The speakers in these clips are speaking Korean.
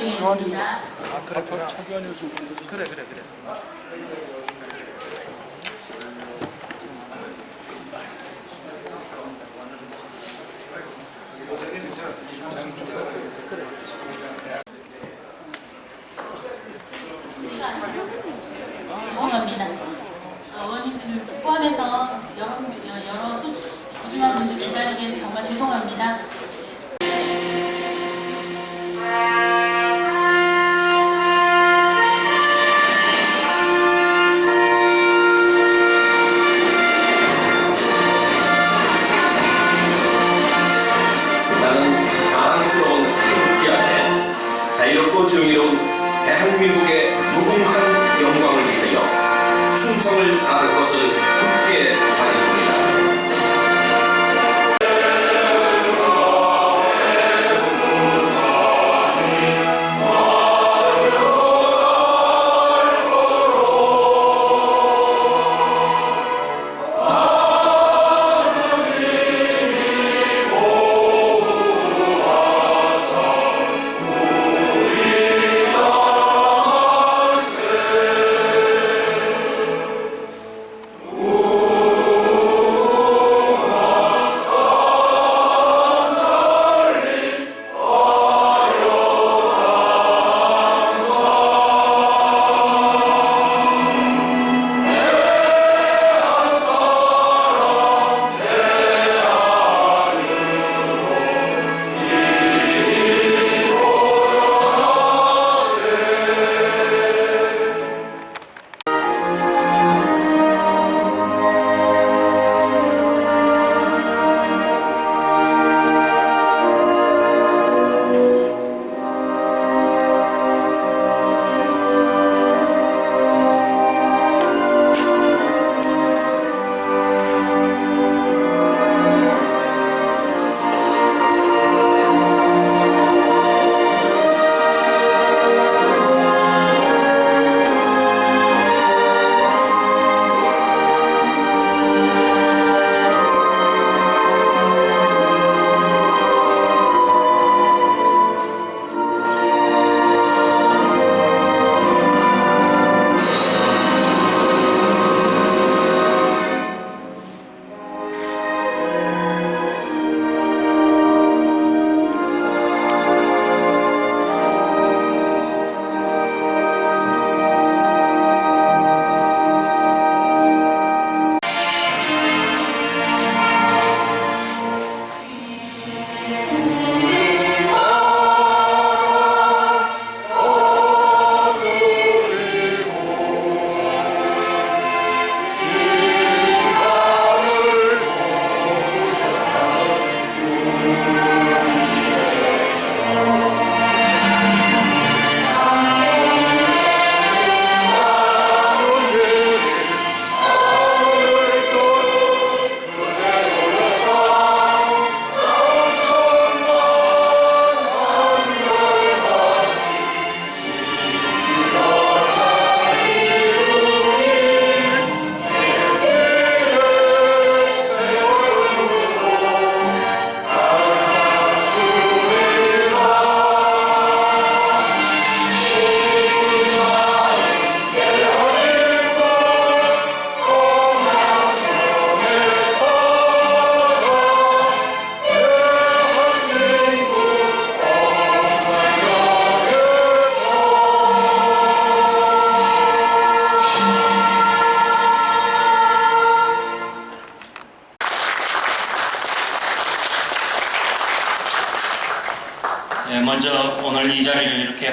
부탁드리겠습니다. 아 그래 그래 차기환 교수 그래 그래 그래 죄송합니다. 어, 의원님들을 포함해서 여러, 여러 소, 소중한 분들 기다리게 해서 정말 죄송합니다.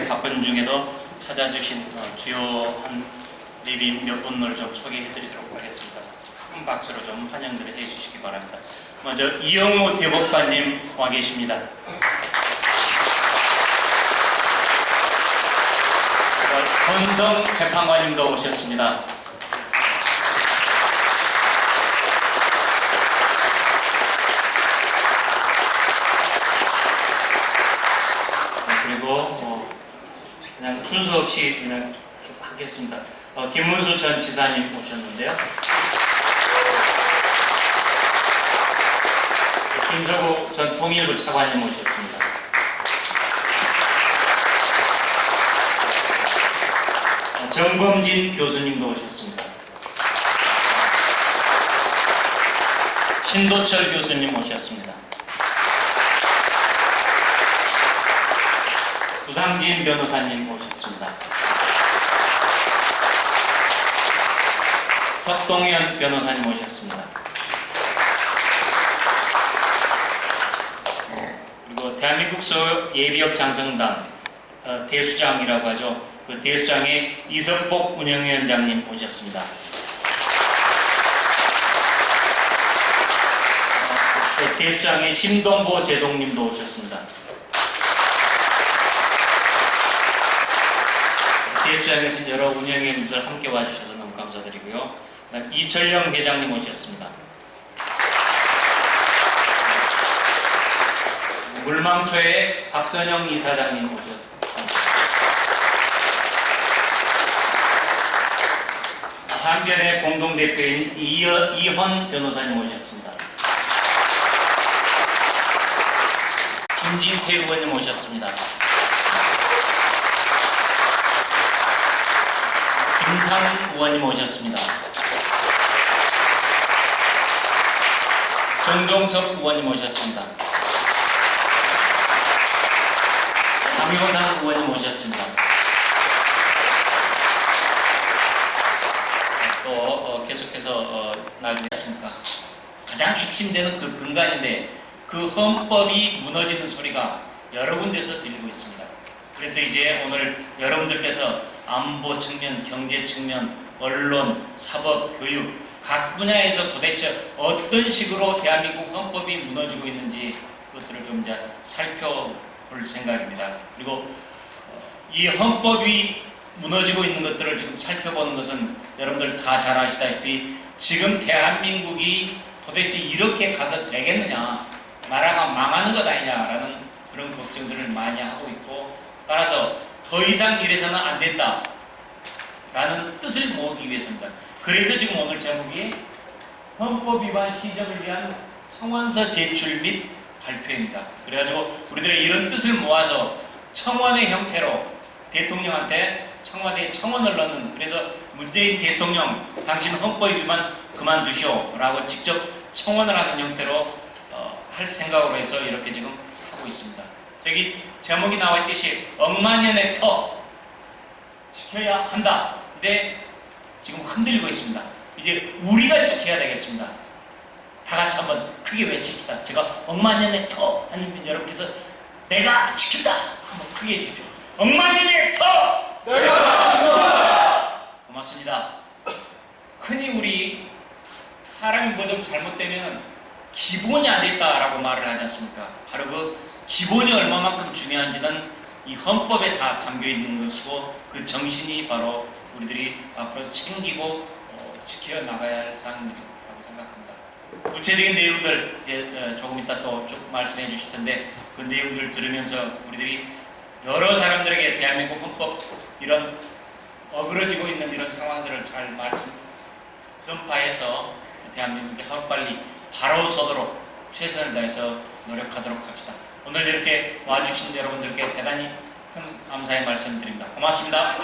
바쁜 중에도 찾아주신 어, 주요 한 리빈 몇 분을 좀 소개해드리도록 하겠습니다. 큰 박수로 좀 환영들을 해주시기 바랍니다. 먼저 이영우 대법관님 와 계십니다. 권성 재판관님도 오셨습니다. 네, 그리고 어, 그냥 순서 없이 그냥 쭉 하겠습니다. 어, 김문수 전 지사님 오셨는데요. 김서구 전 통일부 차관님 오셨습니다. 어, 정범진 교수님도 오셨습니다. 신도철 교수님 오셨습니다. 구상진 변호사님 오셨습니다. 석동현 변호사님 오셨습니다. 그리고 대한민국 소 예비역 장성단 어, 대수장이라고 하죠. 그 대수장의 이석복 운영위원장님 오셨습니다. 어, 네, 대수장의 심동보 제동님도 오셨습니다. 대수장에서 여러 운영위원들 함께 와주셔서 너무 감사드리고요. 이철영 회장님 오셨습니다. 물망초의 박선영 이사장님 오셨습니다. 한변의 공동대표인 이어, 이헌 변호사님 오셨습니다. 김진태 의원님 오셨습니다. 김상 의원님 오셨습니다. 정종석 의원님 오셨습니다. 장효상 의원님 오셨습니다. 또 어, 계속해서 어, 나누겠습니까? 가장 핵심되는 그 근간인데 그 헌법이 무너지는 소리가 여러 군데서 들리고 있습니다. 그래서 이제 오늘 여러분들께서 안보 측면, 경제 측면, 언론, 사법, 교육 각 분야에서 도대체 어떤 식으로 대한민국 헌법이 무너지고 있는지 그것들을 좀 이제 살펴볼 생각입니다. 그리고 어, 이 헌법이 무너지고 있는 것들을 지금 살펴보는 것은 여러분들 다 잘 아시다시피 지금 대한민국이 도대체 이렇게 가서 되겠느냐 나라가 망하는 것 아니냐라는 그런 걱정들을 많이 하고 있고 따라서 더 이상 이래서는 안 된다 라는 뜻을 모으기 위해서입니다. 그래서 지금 오늘 제목이 헌법 위반 시정을 위한 청원서 제출 및 발표입니다. 그래가지고 우리들의 이런 뜻을 모아서 청원의 형태로 대통령한테 청와대에 청원을 넣는 그래서 문재인 대통령 당신 헌법 위반 그만두시오라고 직접 청원을 하는 형태로 어, 할 생각으로 해서 이렇게 지금 하고 있습니다. 저기 제목이 나와 있듯이 억만년의 터 지켜야 한다. 근데 지금 흔들리고 있습니다. 이제 우리가 지켜야 되겠습니다. 다 같이 한번 크게 외칩시다. 제가 억만년의 터 아니면 여러분께서 내가 지킨다 한번 크게 해주십시오. 억만년의 터 고맙습니다. 흔히 우리 사람이 뭐 좀 잘못되면 기본이 안 됐다라고 말을 하지 않습니까? 바로 그 기본이 얼마만큼 중요한지는 이 헌법에 다 담겨 있는 것이고 그 정신이 바로 우리들이 앞으로 챙기고 어, 지켜 나가야 할 사항이라고 생각합니다. 구체적인 내용들 이제 어, 조금 이따 또 쭉 말씀해 주실 텐데 그 내용들 들으면서 우리들이 여러 사람들에게 대한민국 헌법 이런 어그러지고 있는 이런 상황들을 잘 말씀 전파해서 대한민국이 하루빨리 바로 서도록 최선을 다해서 노력하도록 합시다. 오늘 이렇게 와주신 여러분들께 대단히 큰 감사의 말씀드립니다. 고맙습니다.